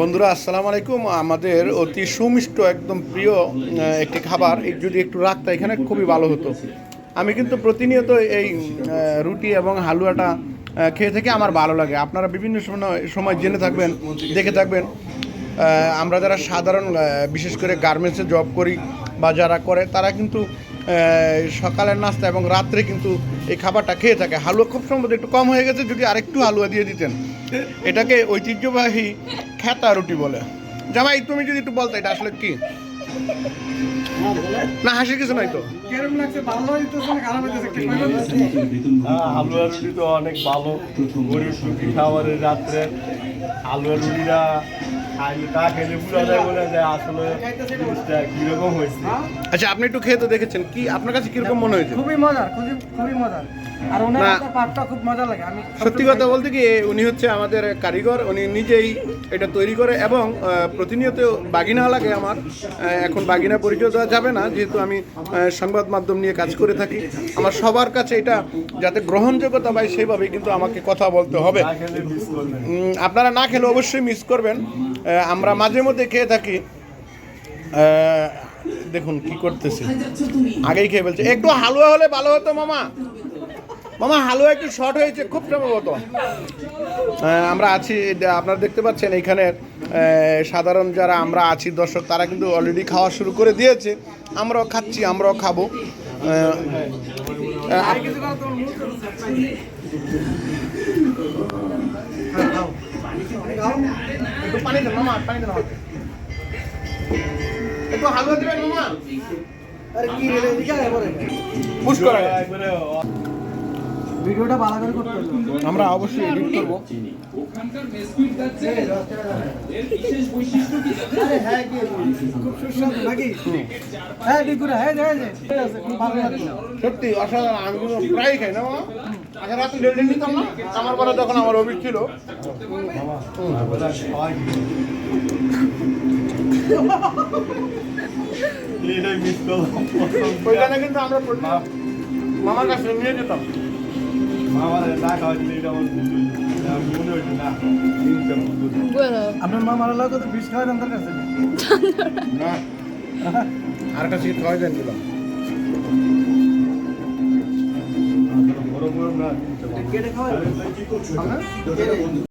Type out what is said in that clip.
বন্ধুরা, আসসালামু আলাইকুম। আমাদের অতি সুমিষ্ট, একদম প্রিয় একটি খাবার। যদি একটু রাখতা, এখানে খুবই ভালো হতো। আমি কিন্তু প্রতিনিয়ত এই রুটি এবং হালুয়াটা খেয়ে থেকে, আমার ভালো লাগে। আপনারা বিভিন্ন সময় সময় জেনে থাকবেন, দেখে থাকবেন। আমরা যারা সাধারণ বিশেষ করে গার্মেন্টসে জব করি বা যারা করে, তারা কিন্তু সকালের নাস্তা এবং রাত্রে কিন্তু এই খাবারটা খেয়ে থাকে। হালুয়া খুব সম্ভবত একটু কম হয়ে গেছে যদি আরেকটু হালুয়া দিয়ে দিতেন। এটাকে ঐতিহ্যবাহী খেতা রুটি বলে। জামাই তুমি যদি একটু বলতো এটা আসলে কি? না হাসির কিছু নাই তো। কেরম লাগছে ভালো হইতেছে না খারাপ হইতেছে? একটু আলুয়া রুটি তো অনেক ভালো। গরিব রুটি খাবারের রাত্রে আলুয়া রুটিটা আচ্ছা আপনি একটু খেয়ে তো দেখেছেন কি আপনার কাছে কীরকম মনে হয়েছে? খুবই মজার খুবই খুবই মজার। আর ওনার। হাতের পাটটা খুব মজা লাগে আমি সত্যি কথা বলতে কি উনি হচ্ছে আমাদের কারিগর উনি নিজেই এটা তৈরি করে এবং প্রতিনিয়ত বাগিনা লাগে আমার। এখন বাগিনা পরিচয় দেওয়া যাবে না যেহেতু আমি সংবাদ মাধ্যম নিয়ে কাজ করে থাকি। আমার সবার কাছে এটা যাতে গ্রহণযোগ্যতা পায় সেইভাবেই কিন্তু আমাকে কথা বলতে হবে। আপনারা না খেলে অবশ্যই মিস করবেন। আমরা মাঝে মধ্যে খেয়ে থাকি। দেখুন কি করতেছি। আগেই খেয়ে ফেলছে। একটু হালুয়া হলে ভালো হতো মামা। মামা হালুয়া একটু শর্ট হয়েছে খুব সম্ভবত। আমরা আছি আপনারা দেখতে পাচ্ছেন এইখানে সাধারণ যারা আমরা আছি দর্শক তারা কিন্তু অলরেডি খাওয়া শুরু করে দিয়েছে। আমরাও খাচ্ছি আমরাও খাব। একটু হালুয়া দেবেন মামা? আরে কি রে। পুশ করা ভিডিওটা ভালো করে করতে আমরা অবশ্যই এডিট করব। ওখানকার মেসকুইট এর বিশেষ বৈশিষ্ট্য কি জানেন আরে হ্যাঁ কি খুব সুস্বাদু নাকি? হ্যাঁ ডিগুরা হ্যাঁ হ্যাঁ হ্যাঁ সত্যি অসাধারণ আমি কিন্তু প্রায় খাই না আগে রাতে ডেলি নিতাম না? আমার পরে যখন আমার অভিক ছিল। এটাই মিস করলাম। ওইখানে কিন্তু আমরা মামার কাছে নিয়ে যেতাম। আপনার মা মারা লাগো তো বিষ খাওয়ার দরকার আছে না। আর একটা সিট খাওয়াই দেন দিলাম। কেটে খাওয়াই